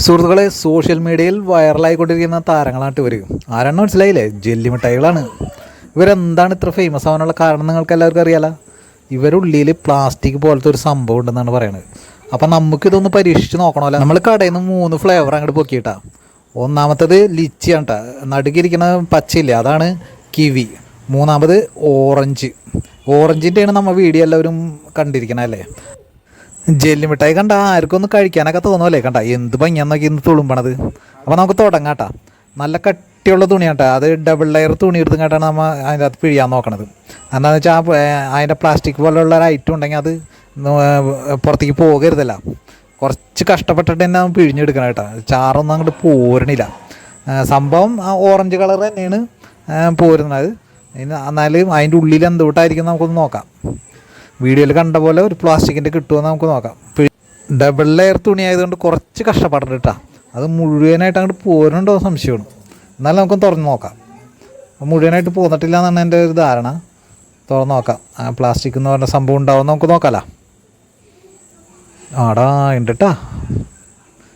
സുഹൃത്തുക്കളെ സോഷ്യൽ മീഡിയയിൽ വൈറലായിക്കൊണ്ടിരിക്കുന്ന താരങ്ങളായിട്ട് ഇവർ ആരാണ് മനസ്സിലായില്ലേ? ജെല്ലി മിഠായികളാണ്. ഇവരെന്താണ് ഇത്ര ഫേമസ് ആവാനുള്ള കാരണം നിങ്ങൾക്ക് എല്ലാവർക്കും അറിയാലോ? ഇവരുള്ളിൽ പ്ലാസ്റ്റിക് പോലത്തെ ഒരു സംഭവം ഉണ്ടെന്നാണ് പറയുന്നത് അപ്പം നമുക്കിതൊന്ന് പരീക്ഷിച്ച് നോക്കണമല്ലോ നമ്മൾ കടയിൽ നിന്ന് മൂന്ന് ഫ്ലേവർ അങ്ങോട്ട് പൊക്കിയിട്ടാ ഒന്നാമത്തത് ലിച്ചിയാണ് കേട്ടോ നടുക്കിരിക്കുന്ന പച്ചയില്ലേ? അതാണ് കിവി. മൂന്നാമത് ഓറഞ്ച്. ഓറഞ്ചിന്റെയാണ് നമ്മൾ വീഡിയോ എല്ലാവരും കണ്ടിരിക്കണല്ലേ ജെല്ലി മിഠായി കണ്ട ആർക്കും ഒന്ന് കഴിക്കാനൊക്കെ തോന്നുമല്ലേ കണ്ട എന്ത് ഭംഗിയാന്നൊക്കെ ഇന്ന് തുളുമ്പണത്. അപ്പോൾ നമുക്ക് തുടങ്ങാട്ടാ നല്ല കട്ടിയുള്ള തുണിയാട്ടാ അത് ഡബിൾ ലെയർ തുണി എടുത്തും കേട്ടാണ് നമ്മൾ അതിന്റെ അകത്ത് പിഴിയാൻ നോക്കണത്. എന്താണെന്ന് വെച്ചാൽ അതിന്റെ പ്ലാസ്റ്റിക് പോലുള്ള ഒരു ഐറ്റം ഉണ്ടെങ്കിൽ അത് പുറത്തേക്ക് പോകരുതല്ല. കുറച്ച് കഷ്ടപ്പെട്ടിട്ട് തന്നെ നമ്മൾ പിഴിഞ്ഞെടുക്കണം കേട്ടോ. ചാറൊന്നും അങ്ങോട്ട് പോരണില്ല. സംഭവം ആ ഓറഞ്ച് കളർ തന്നെയാണ് പോരുന്നത്. എന്നാലും അതിന്റെ ഉള്ളിൽ എന്തുകൊണ്ടായിരിക്കും നമുക്കൊന്ന് നോക്കാം. വീഡിയോയിൽ കണ്ട പോലെ ഒരു പ്ലാസ്റ്റിക്കിന്റെ കിട്ടുമെന്ന് നമുക്ക് നോക്കാം. ഡബിൾ ലെയർ തുണി ആയതുകൊണ്ട് കുറച്ച് കഷ്ടപ്പെടണം കേട്ടോ അത് മുഴുവനായിട്ട് അങ്ങോട്ട് പോരുന്നുണ്ടോ സംശയമാണ്. എന്നാലും നമുക്കൊന്ന് തുറന്ന് നോക്കാം. മുഴുവനായിട്ട് പോന്നിട്ടില്ല എന്നാണ് എന്റെ ഒരു ധാരണ. തുറന്ന് നോക്കാം. ആ പ്ലാസ്റ്റിക് എന്ന് പറഞ്ഞ സംഭവം ഉണ്ടാവും നമുക്ക് നോക്കാമല്ലോ ആടാ ഉണ്ട് കേട്ടാ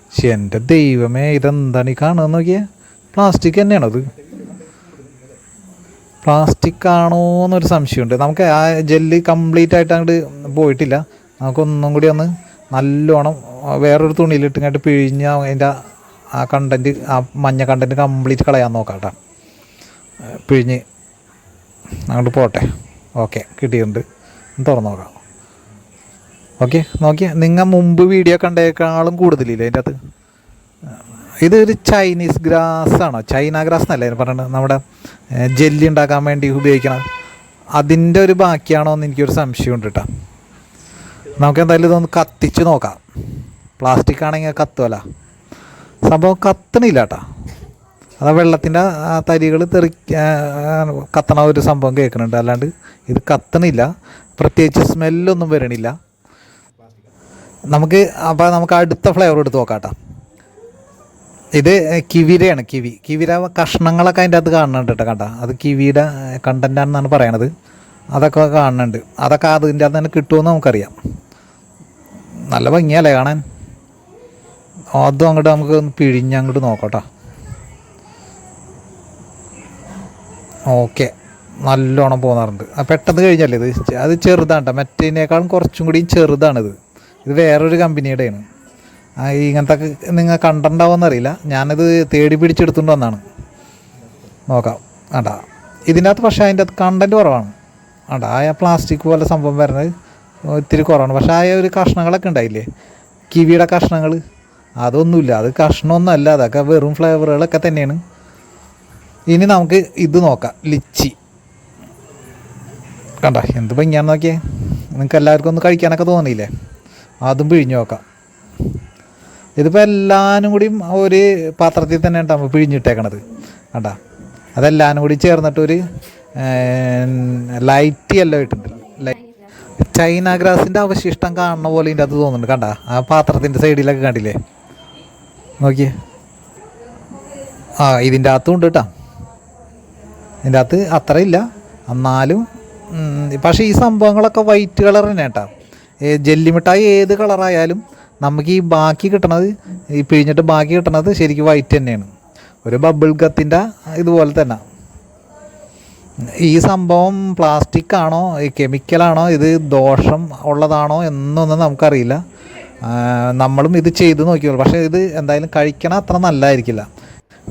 പക്ഷെ എന്റെ ദൈവമേ ഇതെന്താണ് ഈ കാണുന്നത് നോക്കിയേ. പ്ലാസ്റ്റിക് തന്നെയാണത് പ്ലാസ്റ്റിക് ആണോ എന്നൊരു സംശയമുണ്ട്. നമുക്ക് ആ ജെല്ല് കംപ്ലീറ്റ് ആയിട്ട് അങ്ങോട്ട് പോയിട്ടില്ല. നമുക്കൊന്നും കൂടി ഒന്ന് നല്ലോണം വേറൊരു തുണിയിലിട്ട് ഇങ്ങോട്ട് പിഴിഞ്ഞ് അതിന്റെ ആ കണ്ടന്റ് ആ മഞ്ഞ കണ്ടന്റ് കംപ്ലീറ്റ് കളയാൻ നോക്കാം കേട്ടോ പിഴിഞ്ഞ് അങ്ങോട്ട് പോട്ടെ. ഓക്കെ കിട്ടിയിട്ടുണ്ട്. തുറന്ന് നോക്കാം. ഓക്കെ നോക്കിയാൽ നിങ്ങൾ മുമ്പ് വീഡിയോ കണ്ടേക്കാളും കൂടുതലില്ലേ അതിന്റെ അകത്ത്? ഇതൊരു ചൈനീസ് ഗ്രാസ് ആണോ? ചൈന ഗ്രാസ് എന്നല്ലേ പറയുന്നത് നമ്മുടെ ജെല്ലി ഉണ്ടാക്കാൻ വേണ്ടി ഉപയോഗിക്കണം അതിന്റെ ഒരു ബാക്കിയാണോ എന്ന് എനിക്കൊരു സംശയമുണ്ട് കേട്ടോ നമുക്ക് എന്തായാലും ഇതൊന്ന് കത്തിച്ച് നോക്കാം. പ്ലാസ്റ്റിക് ആണെങ്കിൽ കത്തുമല്ല സംഭവം കത്തണില്ല കേട്ടോ അതാ വെള്ളത്തിന്റെ തരികൾ തെറി കത്തണ ഒരു സംഭവം കേൾക്കുന്നുണ്ട്. അല്ലാണ്ട് ഇത് കത്തണില്ല. പ്രത്യേകിച്ച് സ്മെല്ലൊന്നും വരണില്ല. നമുക്ക് അപ്പോൾ നമുക്ക് അടുത്ത ഫ്ലേവർ എടുത്ത് നോക്കാം കേട്ടോ ഇത് കിവിരയാണ് കിവി. കിവിര കഷ്ണങ്ങളൊക്കെ അതിന്റെ അകത്ത് കാണുന്നുണ്ട് കേട്ടോ കണ്ട? അത് കിവിയുടെ കണ്ടന്റാണെന്നാണ് പറയണത്. അതൊക്കെ കാണുന്നുണ്ട്. അതൊക്കെ അതിന്റെ അകത്ത് തന്നെ കിട്ടുമെന്ന് നമുക്കറിയാം. നല്ല ഭംഗിയല്ലേ കാണാൻ? അതും അങ്ങോട്ട് നമുക്ക് ഒന്ന് പിഴിഞ്ഞ് അങ്ങോട്ട് നോക്കട്ടോ. ഓക്കെ. നല്ലോണം പോകുന്നുണ്ട് പെട്ടെന്ന് കഴിഞ്ഞല്ലേ ഇത്? അത് ചെറുതാണ് കേട്ടോ മറ്റേതിനേക്കാളും കുറച്ചും കൂടി ചെറുതാണിത്. ഇത് വേറൊരു കമ്പനിയുടെയാണ് ഇങ്ങനത്തെ നിങ്ങൾ കണ്ടിട്ടുണ്ടാവുമെന്നറിയില്ല. ഞാനിത് തേടി പിടിച്ചെടുത്തുകൊണ്ട് വന്നാണ്. നോക്കാം. ആണ്ടാ. ഇതിന്റെ അകത്ത് പക്ഷേ അതിന്റെ അകത്ത് കണ്ടന്റ് കുറവാണ്. ആണ്ടാ ആ പ്ലാസ്റ്റിക് പോലെ സംഭവം വരുന്നത് ഒത്തിരി കുറവാണ്. പക്ഷേ ആ ഒരു കഷ്ണങ്ങളൊക്കെ ഉണ്ടായില്ലേ? കിവിയുടെ കഷ്ണങ്ങൾ. അതൊന്നുമില്ല. അത് കഷ്ണമൊന്നുമല്ല. അതൊക്കെ വെറും ഫ്ലേവറുകളൊക്കെ തന്നെയാണ്. ഇനി നമുക്ക് ഇത് നോക്കാം. ലിച്ചി. കണ്ട എന്ത് ഭംഗിയാണെന്ന് നോക്കിയേ. നിങ്ങൾക്ക് എല്ലാവർക്കും ഒന്ന് കഴിക്കാനൊക്കെ തോന്നിയില്ലേ? അതും പിഴിഞ്ഞു നോക്കാം. ഇതിപ്പോൾ എല്ലാവരും കൂടിയും ഒരു പാത്രത്തിൽ തന്നെ ഉണ്ടാകുമ്പോൾ പിഴിഞ്ഞിട്ടേക്കണത്. കണ്ടാ? അതെല്ലാവരും കൂടി ചേർന്നിട്ട് ഒരു ലൈറ്റ് യെല്ലോ ഇട്ടുണ്ട് ലൈ- ചൈന ഗ്രാസിന്റെ അവശിഷ്ടം കാണുന്ന പോലെ ഇതിന്റെ അത് തോന്നുന്നുണ്ട്. കണ്ട? ആ പാത്രത്തിന്റെ സൈഡിലൊക്കെ കണ്ടില്ലേ? നോക്കിയേ. ആ ഇതിന്റെ അകത്തും ഉണ്ട് കേട്ടോ ഇതിന്റെ അകത്ത് അത്ര ഇല്ല. എന്നാലും പക്ഷേ ഈ സംഭവങ്ങളൊക്കെ വൈറ്റ് കളർ തന്നെ കേട്ടോ ജെല്ലി മിഠായി ഏത് കളറായാലും നമുക്ക് ഈ ബാക്കി കിട്ടണത് ഈ പിഴിഞ്ഞിട്ട് ബാക്കി കിട്ടണത് ശരിക്കും വൈറ്റ് തന്നെയാണ്. ഒരു ബബിൾ ഗത്തിന്റെ ഇതുപോലെ തന്നെ. ഈ സംഭവം പ്ലാസ്റ്റിക് ആണോ കെമിക്കലാണോ ഇത് ദോഷം ഉള്ളതാണോ എന്നൊന്നും നമുക്കറിയില്ല. നമ്മളും ഇത് ചെയ്തു നോക്കിയോളൂ പക്ഷേ ഇത് എന്തായാലും കഴിക്കണം അത്ര നല്ലതായിരിക്കില്ല.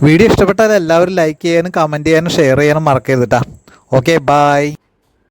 വീഡിയോ ഇഷ്ടപ്പെട്ടാൽ എല്ലാവരും ലൈക്ക് ചെയ്യാനും കമന്റ് ചെയ്യാനും ഷെയർ ചെയ്യാനും മറക്കരുത് കേട്ടോ ഓക്കെ ബായ്